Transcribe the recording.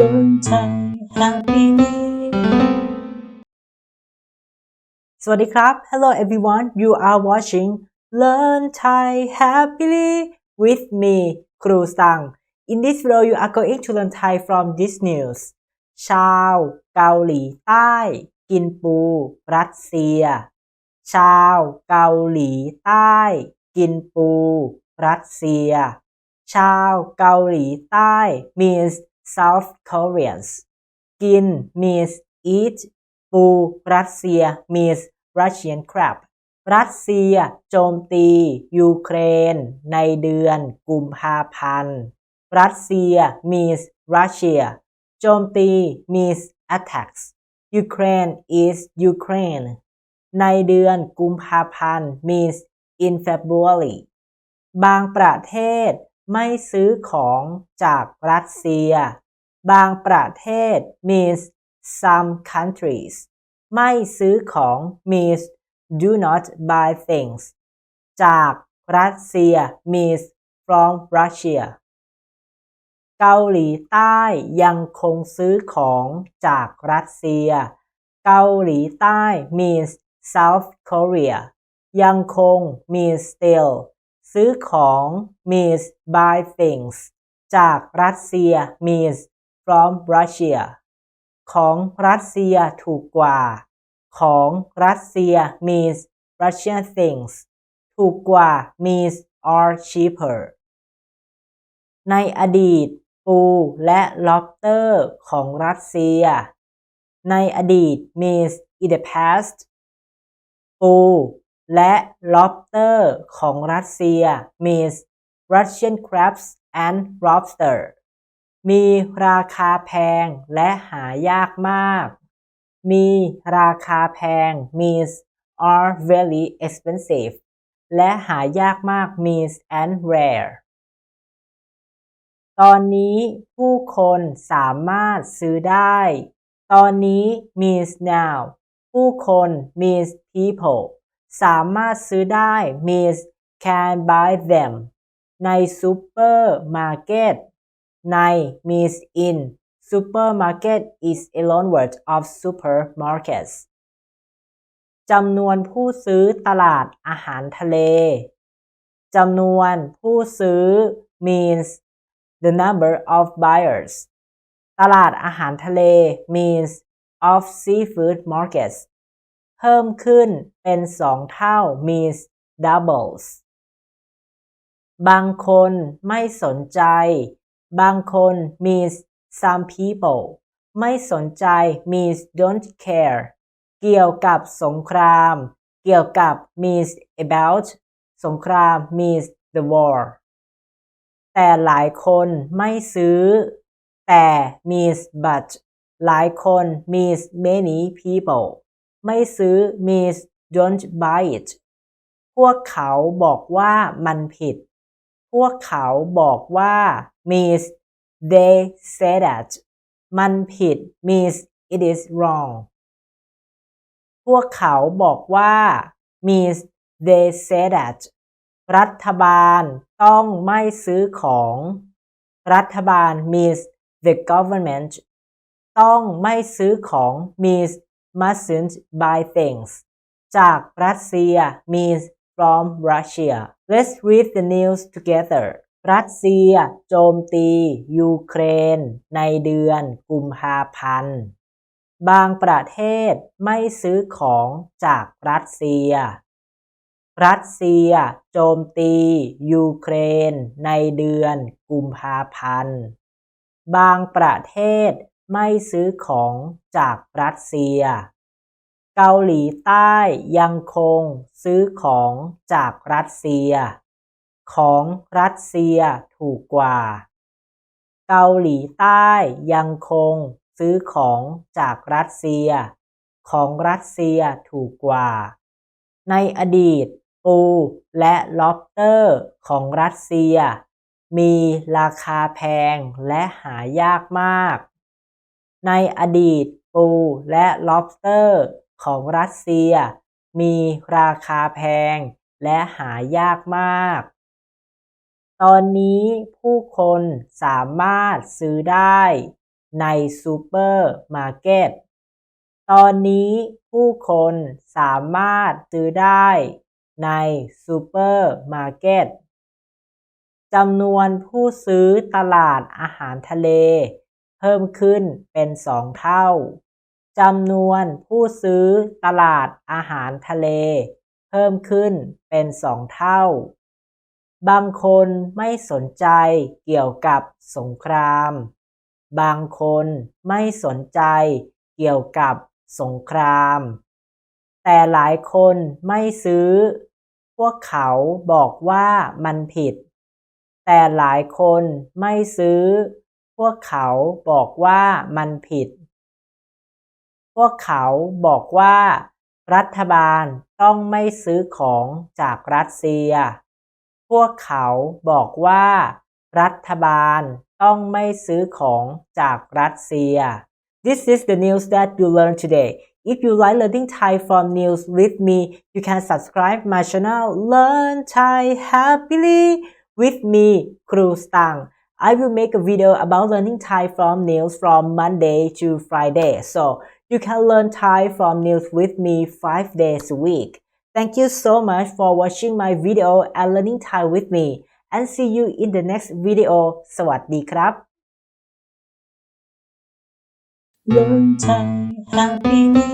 Learn Thai happily สวัสดีครับ Hello everyone you are watching Learn Thai happily with me ครูสัง In this video you are going to learn Thai from this news ชาวเกาหลีใต้ กินปู รัสเซีย ชาวเกาหลีใต้ กินปู รัสเซีย ชาวเกาหลีใต้ means South Koreans กิน means eat ปูรัสเซีย means Russian crab รัสเซียโจมตี ยูเครน ในเดือนกุมภาพันธ์ รัสเซีย means Russia โจมตี means attacks Ukraine is Ukraine ในเดือนกุมภาพันธ์ means in February บางประเทศ ไม่ซื้อของจากรัสเซีย บางประเทศ means some countries ไม่ซื้อของ means do not buy things จากรัสเซีย means from Russia เกาหลีใต้ยังคงซื้อของจากรัสเซีย เกาหลีใต้ means South Korea ยังคง means still ซื้อของ means buy things จากรัสเซีย means from Russia ของรัสเซียถูกกว่า ของรัสเซีย means Russian things ถูกกว่า means are cheaper ในอดีต ปูและล็อบสเตอร์ของรัสเซีย ในอดีต means in the past ปู และล็อบสเตอร์ของรัสเซีย means Russian crabs and lobster มีราคาแพงและหายากมาก มีราคาแพง means are very expensive และหายากมาก means and rare ตอนนี้ผู้คนสามารถซื้อได้ ตอนนี้ means now ผู้คน means people สามารถซื้อได้ means can buy them ในซูเปอร์มาร์เก็ตใน means in supermarket is a loan word of supermarkets จำนวนผู้ซื้อตลาดอาหารทะเล จำนวนผู้ซื้อ means the number of buyers ตลาดอาหารทะเล means of seafood markets พิ่มขึ้นเป็นสองเท่า means doubles บางคนไม่สนใจ บางคน means some people ไม่สนใจ means don't care เกี่ยวกับสงคราม เกี่ยวกับ means about สงคราม means the war แต่หลายคนไม่ซื้อ แต่ means but หลายคน means many people ไม่ซื้อ means don't buy it พวกเขาบอกว่ามันผิด พวกเขาบอกว่า means they say that มันผิด means it is wrong พวกเขาบอกว่า means they say that รัฐบาลต้องไม่ซื้อของ รัฐบาล means the government ต้องไม่ซื้อของ means mustn't buy things จากรัสเซีย means from Russia let's read the news together รัสเซีย โจมตี ยูเครน ในเดือนกุมภาพันธ์ บางประเทศไม่ซื้อของจากรัสเซีย รัสเซีย โจมตี ยูเครน ในเดือนกุมภาพันธ์ บางประเทศ ไม่ซื้อของจากรัสเซีย เกาหลีใต้ยังคงซื้อของจากรัสเซีย ของรัสเซียถูกกว่า เกาหลีใต้ยังคงซื้อของจากรัสเซีย ของรัสเซียถูกกว่า ในอดีตปูและล็อบสเตอร์ของรัสเซีย มีราคาแพงและหายากมาก ในอดีตปูและล็อบสเตอร์ของรัสเซีย มีราคาแพงและหายากมาก ตอนนี้ผู้คนสามารถซื้อได้ในซูเปอร์มาร์เก็ต ตอนนี้ผู้คนสามารถซื้อได้ในซูเปอร์มาร์เก็ตจำนวนผู้ซื้อตลาดอาหารทะเล พิ่มขึ้นเป็นสองเท่าจำนวนผู้ซื้อตลาดอาหารทะเล เพิ่มขึ้นเป็นสองเท่า บางคนไม่สนใจเกี่ยวกับสงคราม บางคนไม่สนใจเกี่ยวกับสงคราม แต่หลายคนไม่ซื้อ พวกเขาบอกว่ามันผิด แต่หลายคนไม่ซื้อ พวกเขาบอกว่ามันผิด พวกเขาบอกว่า รัฐบาลต้องไม่ซื้อของจากรัสเซีย พวกเขาบอกว่า รัฐบาลต้องไม่ซื้อของจากรัสเซีย This is the news that you learned today. If you like learning Thai from news with me, you can subscribe my channel Learn Thai Happily with me, Kru Stang. I will make a video about learning Thai from news from Monday to Friday. So you can learn Thai from news with me 5 days a week. Thank you so much for watching my video and learning Thai with me. And see you in the next video. สวัสดีครับ Learn Thai Happily